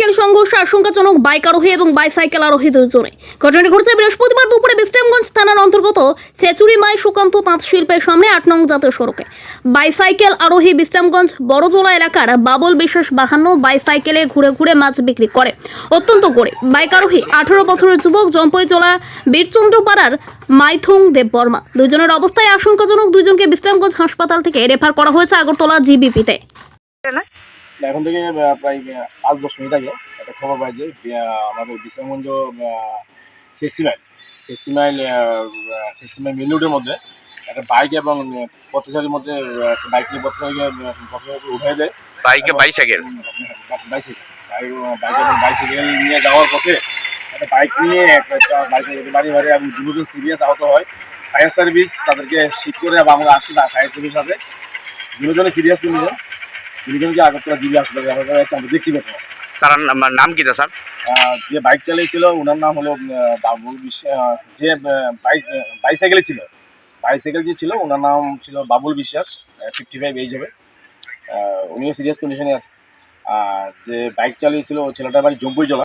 Bicycle সংঘর্ষে আশঙ্কাজনক bike আরোহী এবং বাইসাইকেল আরোহী দুজনে। ঘটনাটি ঘটেছে বৃহস্পতিবার দুপুরে বিশ্রামগঞ্জ থানার অন্তর্গত সেচুরি মাই সুকান্ত তাঁত শিল্পের সামনে আট নং জাতীয় সড়কে। বাইসাইকেল আরোহী বিশ্রামগঞ্জ বড়জোলা এলাকার বাবল বিশ্বাস বাহান্ন বাইসাইকেলে ঘুরে ঘুরে মাছ বিক্রি করে। অত্যন্ত করে বাইক আরোহী আঠারো বছরের যুবক জম্পইজোলা বীরচন্দ্র পাড়ার মাইথুং দেববর্মা। দুজনের অবস্থায় আশঙ্কাজনক দুজনকে বিশ্রামগঞ্জ হাসপাতাল থেকে রেফার করা হয়েছে আগরতলা জিবিপিতে। এখন থেকে প্রায় পাঁচ দশ মিনিট আগে একটা খবর পাই যে আমাদের Bishramganj sixty mile sixty mile sixty mile main রোডের মধ্যে একটা বাইক এবং পথচারীর মধ্যে বাইক নিয়ে পথচারীকে উঠে দেয়। বাইকে বাইসাইকেল বাইসাইকেল। বাইক এবং বাইসাইকেল নিয়ে যাওয়ার পথে একটা বাইক নিয়ে একটা বাইসাইকেল বাড়ি বাড়ি এবং দুজন সিরিয়াস আহত হয়। ফায়ার সার্ভিস তাদেরকে শিট করে আবার আমরা আসছি না ফায়ার সার্ভিস সাথে। দুজনে সিরিয়াস কন্ডিশন দুজনকে আগরতলা জিবি হাসপাতালে রেফার করা হয়েছে আমরা দেখছি বর্তমানে তার নাম- কি স্যার? যে বাইক চালিয়েছিল ওনার নাম হলো বাবুল বিশ্বাস যে বাইক বাইসাইকেলে ছিল। বাইসাইকেল যে ছিল ওনার নাম ছিল বাবুল বিশ্বাস ফিফটি ফাইভ এইজ হবে। উনিও সিরিয়াস কন্ডিশনে আছে। আর যে বাইক চালিয়েছিল ও ছেলেটার বাড়ি জম্পুই জলা